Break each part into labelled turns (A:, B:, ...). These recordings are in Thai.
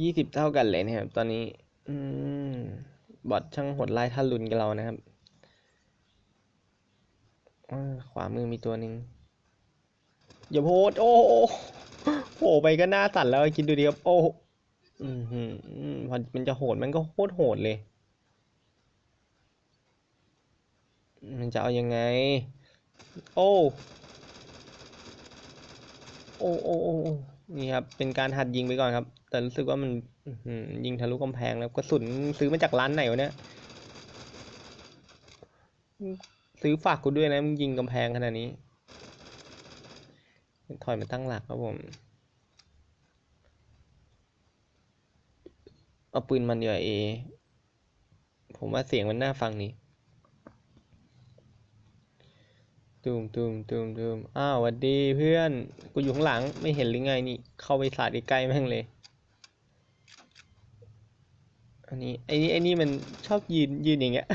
A: ยี่สิบเท่ากันเลยนะครับ ตอนนี้ อืม บอทช่างโหดไล่ท่ารุนกับเรานะครับขวามือมีตัวหนึ่งอย่าโพสโอ้โหไปก็หน้าสั่นแล้วคิดดูดิครับ โอ้หอืมพอมันจะโหดมันก็โคตรโหดเลย มันจะเอายังไง โอ้ โอ้โอ้โอ้โอ้ นี่ครับ เป็นการหัดยิงไปก่อนครับ แต่รู้สึกว่ามันยิงทะลุกำแพงแล้วกระสุนซื้อมาจากร้านไหนวะเนี่ย ซื้อฝากกูด้วยนะมึงยิงกำแพงขนาดนี้ ถอยมาตั้งหลักครับผม เอาปืนมันดีกว่าเอ ผมว่าเสียงมันน่าฟังนี่ ตูมตูมตูมตูมอ้าวหวัดดีเพื่อน กูอยู่ข้างหลังไม่เห็นหรือไงนี่ เข้าไปสาดใกล้แม่งเลย อันนี้ไอ้นี่ไอ้นี่มันชอบยืนยืนอย่างเงี้ย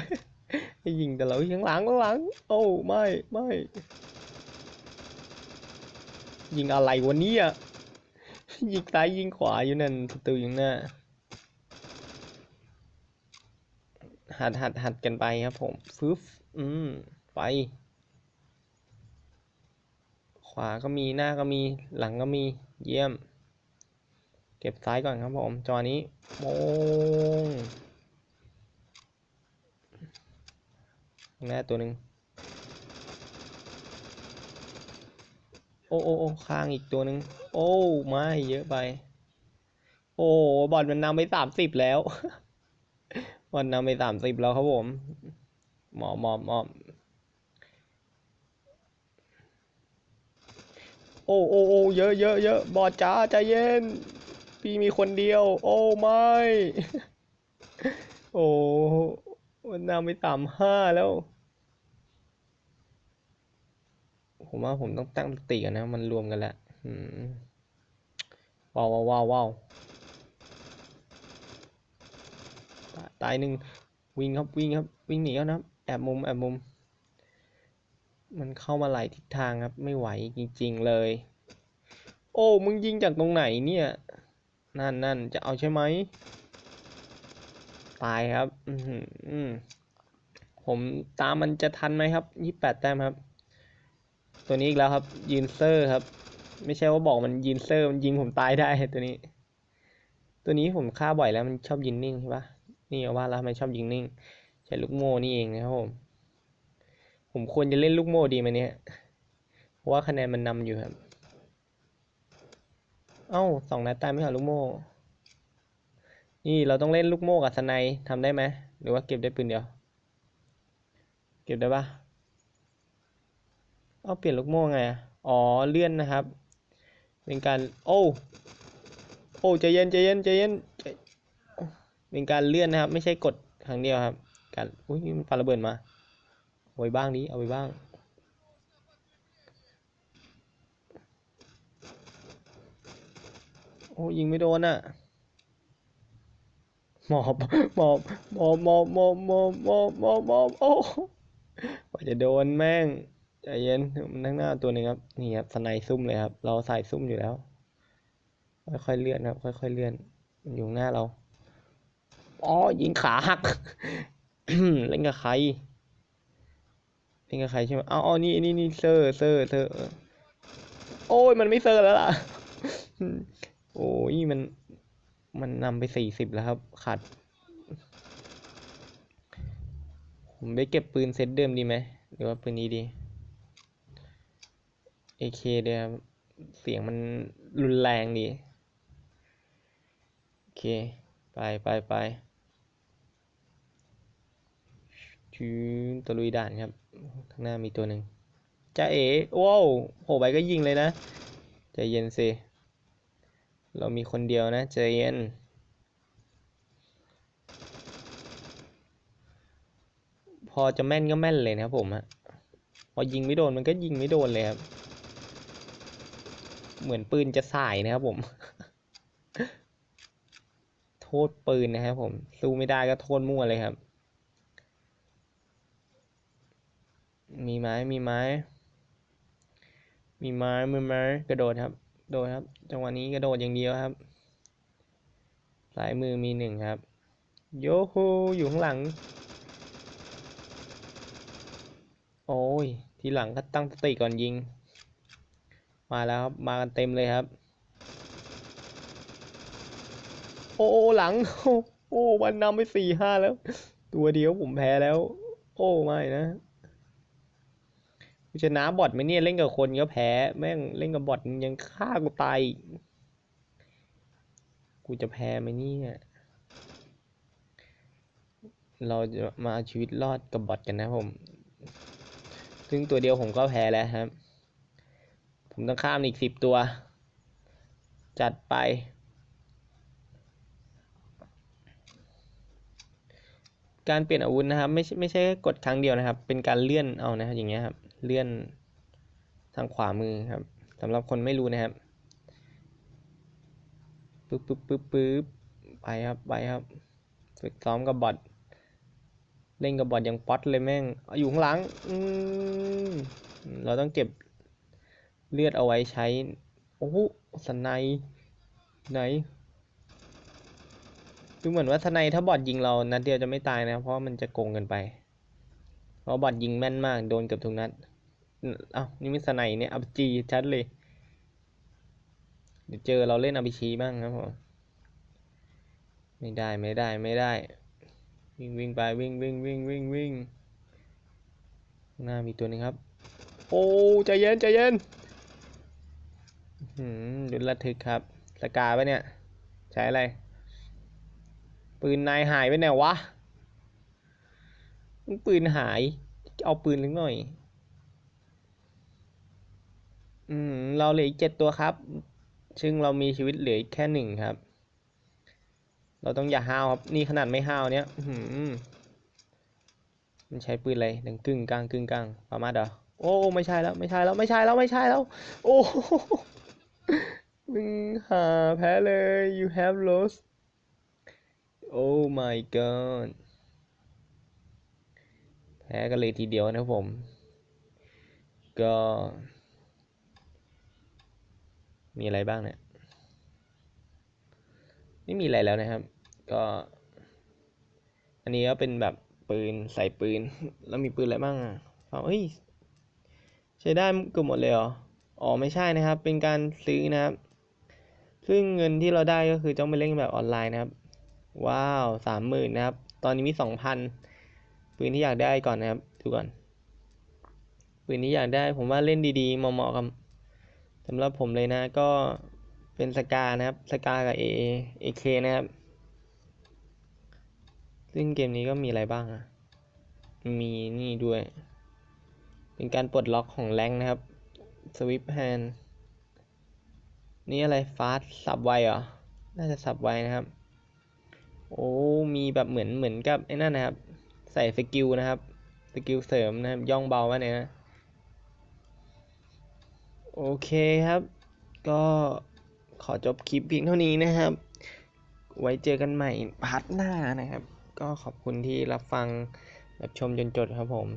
A: ยิงแต่เรายข้างหลังข้างหลัง โอ้ไม่ไม่ ยิงอะไรวะเนี่ยยิงซ้ายยิงขวาอยู่นั่นศัตรูอยู่หน้าหัดหัดหัดกันไปครับผมฟึบอืมไปาก็มีหน้าก็มีหลังก็มีเยี่ยม เก็บซ้ายก่อนครับผมจอนี้โมงข้างหน้าตัวหนึ่งโอ้โอ้โอ้ข้างอีกตัวหนึ่งโอ้ไม่เยอะไป โอ้บอลมันนำไปสามสิบแล้วบอลนำไปสามสิบแล้วครับผมหมอบหมอบหมอบ โอ้โอ้โอ้เยอะเยอะเยอะบอดจ้าใจเย็น พี่มีคนเดียว โอ้ไม่ โอ้มันนำไปสามห้าแล้ว ผมว่าผมต้องตั้งสติกันนะ มันรวมกันแล้วว้าวว้าวว้าวว้าวตายหนึ่งวิ่งครับวิ่งครับ วิ่งหนีแล้วนะแอบมุมแอบมุม มันเข้ามาหลายทิศทางครับ ไม่ไหวจริง ๆเลย โอ้ มึงยิงจากตรงไหนเนี่ย นั่นนั่นจะเอาใช่ไหม ตายครับ อืมผมตามมันจะทันไหมครับยี่แปดแต้มครับ ตัวนี้อีกแล้วครับ ยืนเซอร์ครับ ไม่ใช่ว่าบอกมันยืนเซอร์ มันยิงผมตายได้ตัวนี้ ตัวนี้ผมฆ่าบ่อยแล้วมันชอบยิงนิ่งใช่ปะนี่เอาว่าแล้วทำไมชอบยิงนิ่ง ใช้ลูกโม่นี่เองนะครับผม ผมควรจะเล่นลูกโม่ดีไหมเนี่ยเพราะว่าคะแนนมันนำอยู่ครับ เอ้าสองนัดตายไม่เหรอลูกโม่ นี่เราต้องเล่นลูกโม่กับสไนด์ทำได้ไหมหรือว่าเก็บได้ปืนเดียว เก็บได้ปะเอาเปลี่ยนลูกโม่ไง อ๋อเลื่อนนะครับ เป็นการ โอ้โอ้ใจเย็นใจเย็นใจเย็นเป็นการเลื่อนนะครับ ไม่ใช่กดครั้งเดียวครับ การอุ้ยมันปาระเบิดมา ไว้บ้างดิเอาไว้บ้าง โอ้ยิงไม่โดนอะหมอบหมอบหมอบหมอบหมอบหมอบหมอบหมอบหมอบโอ้กว่าจะโดนแม่งใจเย็นมันข้งหน้าตัวหนึ่งครับ นี่ครับสไนซุ่มเลยครับ เราใส่ซุ่มอยู่แล้ว ค่อยๆเลื่อนครับ ค่อยๆเลื่อนมันอยู่หน้าเราอ๋อยิงขาหัก เล่นกับใคร เล่นกับใครใช่ไหมเอาเอนี่นี่นี่เซอร์เซอร์เซอร์โอ้ยมันไม่เซอร์แล้วล่ะ โอ้ยมัน มันนำไปสี่สิบแล้วครับขาดผมไปเก็บปืนเซตเดิมดีไหมหรือว่าปืนนี้ดี AK เดียรับเสียงมันรุนแรงดี โอเค ไปไปไป ชืนตะลุยด่านครับ ข้างหน้ามีตัวหนึ่งจ้าเอ๋ว้าวโผล่ไปก็ยิงเลยนะใจเย็นสิเรามีคนเดียวนะใจเย็นพอจะแม่นก็แม่นเลยนะครับผมฮะพอยิงไม่โดนมันก็ยิงไม่โดนเลยครับเหมือนปืนจะสายนะครับผม โทษปืนนะครับผมสู้ไม่ได้ก็โทษมั่วเลยครับ มีไม้มีไม้ มีไม้มีไม้กระโดดครับโดดครับ จังหวะนี้กระโดดอย่างเดียวครับซ้ายมือมีหนึ่งครับ โยฮูอยู่ข้างหลัง โอ้ย ทีหลังก็ตั้งสติก่อนยิง มาแล้วครับ มากันเต็มเลยครับ โอ้หลัง โอ้วันนำไปสี่ห้าแล้ว ตัวเดียวผมแพ้แล้ว โอ้ไม่นะ ชนะบอทไหมเนี่ยเล่นกับคนก็แพ้แม่งเล่นกับบอทยังฆ่ากูตายอีกกูจะแพ้ไหมเนี่ยเราจะมาเอาชีวิตรอดกับบอทกันนะผม ซึ่งตัวเดียวผมก็แพ้แล้วครับ ผมต้องข้ามอีกสิบตัว จัดไป การเปลี่ยนอาวุธนะครับ ไม่ใช่ไม่ใช่กดครั้งเดียวนะครับ เป็นการเลื่อนเอานะครับอย่างเงี้ยครับ เลื่อนทางขวามือครับสำหรับคนไม่รู้นะครับปึ๊บปึ๊บปึ๊บปึ๊บไปครับไปครับฝึกซ้อมกับบอทเล่นกับบอทอย่างป๊อตเลยแม่งอยู่ข้างหลังเราต้องเก็บเลือดเอาไว้ใช้ โอ้โหสไนป์ไหนดูเหมือนว่าสไนป์ถ้าบอทยิงเรานัดเดียวจะไม่ตายนะ เพราะมันจะโกงกินไป ราะบอทยิงแม่นมาก โดนเกือบทุกนัด เอ้านี่มันสไนเนี่ยอับจีชัดเลย เดี๋ยวเจอเราเล่นอ p ชีบ้างครับผม ไม่ได้ไม่ได้ไม่ได้ วิ่งวิ่งไปวิ่งวิ่งวิ่งวิ่งวิ่งข้างหน้ามีตัวนึงครับ โอ้ใจเย็นใจเย็นหืมดุนระทึกครับ สกาปะเนี่ย ใช้อะไร ปืนนายหายไปไหนวะ มันปืนหาย เอาปืนลึกหน่อย อืม เราเหลืออีกเจ็ดตัวครับ ซึ่งเรามีชีวิตเหลืออีกแค่หนึ่งครับ เราต้องอย่าห้าวครับ นี่ขนาดไม่ห้าวเนี้ยอื้อหือมันใช้ปืนอะไรดังกึ่งกลางกึ่งกลางประมาณเด้อโอ้ไม่ใช่แล้วไม่ใช่แล้วไม่ใช่แล้วไม่ใช่แล้ว โอ้มึงหาแพ้เลย you have lost oh my god แพ้กันเลยทีเดียวนะครับผม ก็ มีอะไรบ้างเนี่ยไม่มีอะไรแล้วนะครับ ก็ อันนี้ก็เป็นแบบปืนใส่ปืน แล้วมีปืนอะไรบ้างอะเอาเฮ้ย ใช้ได้เกือบหมดเลยเหรอ อ๋อไม่ใช่นะครับ เป็นการซื้อนะครับ ซึ่งเงินที่เราได้ก็คือต้องไปเล่นแบบออนไลน์นะครับ ว้าวสามหมื่นนะครับ ตอนนี้มีสองพัน ปืนที่อยากได้ก่อนนะครับ ดูก่อน ปืนที่อยากได้ผมว่าเล่นดีๆเหมาะๆกับสำหรับผมเลยนะก็เป็นสกานะครับสกากับเอเอเคนะครับ ซึ่งเกมนี้ก็มีอะไรบ้างอะมีนี่ด้วย เป็นการปลดล็อกของแรงนะครับสวิปแฮนนี่อะไรฟาสสับไวเหรอ น่าจะสับไวนะครับ โอ้ มีแบบเหมือนเหมือนกับไอ้นั่นนะครับ ส่สกิลนะครับ สกิลเสริมนะครับ ย่องเบาวะเนี่ยนะโอเคครับ ก็ขอจบคลิปเพียงเท่านี้นะครับ ไว้เจอกันใหม่พาร์ทหน้านะครับ ก็ขอบคุณที่รับฟังรับชมจนจบครับผม